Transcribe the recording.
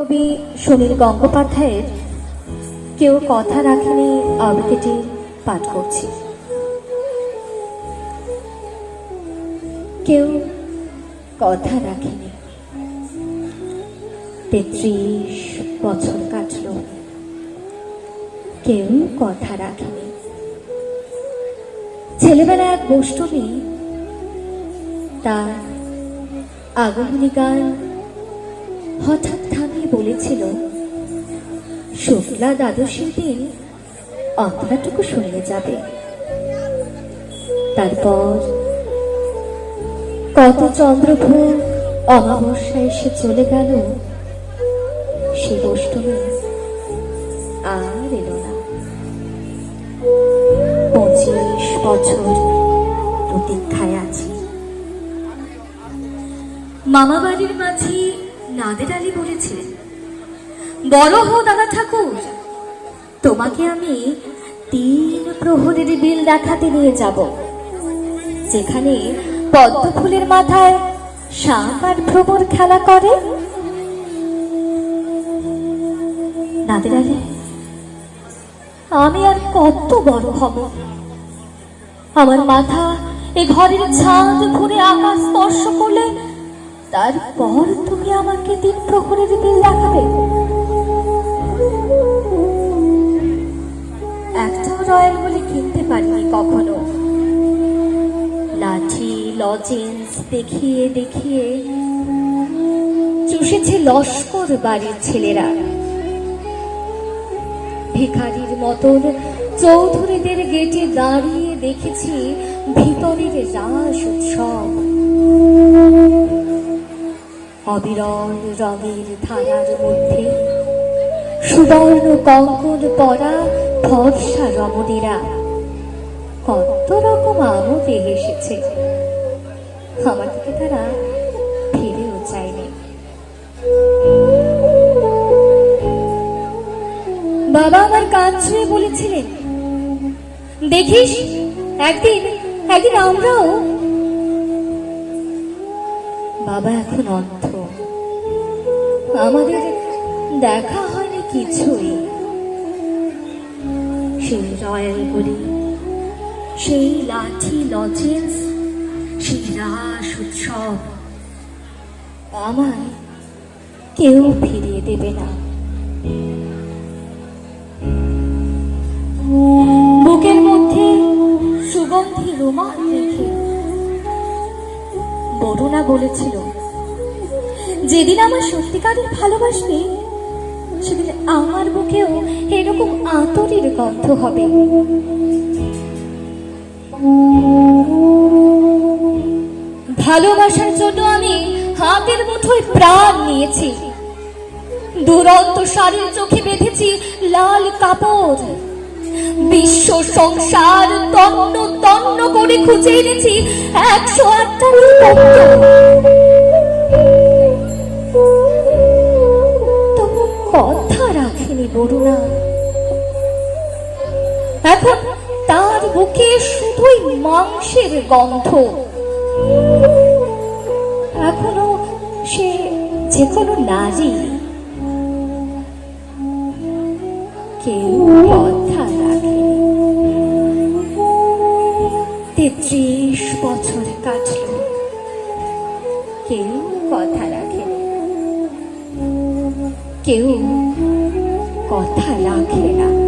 কবি সুনীল গঙ্গোপাধ্যায়ের কেউ কথা রাখেনি আবৃত্তিটি পাঠ করছি। কেউ কথা রাখেনি। তেত্রিশ বছর কাটল। কেউ কথা রাখেনি। ছেলেবেলা এক গোষ্ঠী তার আগমনী গান হঠাৎ বলেছিল, শুক্লা দ্বাদশীর দিন অন্তরাটুকু শুনিয়ে যাবে। তারপর কত চন্দ্রভোগ অমাবস্যা এসে চলে গেল। সে অষ্টমী আর এলো না। পঁচিশ বছর প্রতীক্ষায় আছি। মামা বাড়ির মাঝি নাদের আলী বলেছিলেন বড় হো দাদা ঠাকুর। তোমাকে আমি তিন প্রহরের বিল দেখাতে নিয়ে যাব, যেখানে পদ্ম ফুলের মাথায় সাপ আর ভ্রমর খেলা করে। আমি আর কত বড় হব? আমার মাথা এ ঘরের ছাদ ঘুরে আকাশ স্পর্শ করলে তারপর তুমি আমাকে তিন প্রহরের বিল দেখাবে। একটাও রয়্যাল বলে কিনতে পারিনি কখনো। লাঠি, লজেন্স দেখিয়ে দেখিয়ে চুষেছে লস্কর বাড়ির ছেলেরা। ভিখারির মতন চৌধুরীদের গেটে দাঁড়িয়ে দেখেছি ভিতরের রাস উৎসব। অবিরল রঙের ধারার মধ্যে সুবর্ণ কঙ্কন পরা ফর্সা রমণীরা কত রকম আমোদে এসেছে। আমার দিকে তারা ফিরেও চায়নি। বাবা আমার কান ছুঁয়ে বলেছিলেন, দেখিস, একদিন একদিন আমরাও বাবা এখন অন্ধ। আমাদের দেখা হয়নি কিছুই। সেই রয়্যালগুলি সেই লাঠি লজেন্স, সেই রাস উৎসব, আমায় কেউ ফিরিয়ে দেবে না। বুকের মধ্যে সুগন্ধি রুমাল রেখে বরুণা বলেছিল যেদিন আমার সত্যিকারের ভালোবাসবে, সেদিন আমার বুকেও এরকম আতরের গন্ধ হবে। ভালোবাসার জন্য আমি হাতের মুঠোয় প্রাণ নিয়েছি। দুরন্ত শাড়ির চোখে বেঁধেছি লাল কাপড়। বিশ্ব সংসার তন্ন তন্ন করে খুঁজে এনেছি একশো আটটা রাখেনি বরুণা এখন তার বুকে শুধুই মাংসের গন্ধ। এখনও সে যে কোনো নারী কেউ কথা রাখেনি তেত্রিশ বছর কাটল। কেউ কথা রাখেনি কেউ কথা রাখে না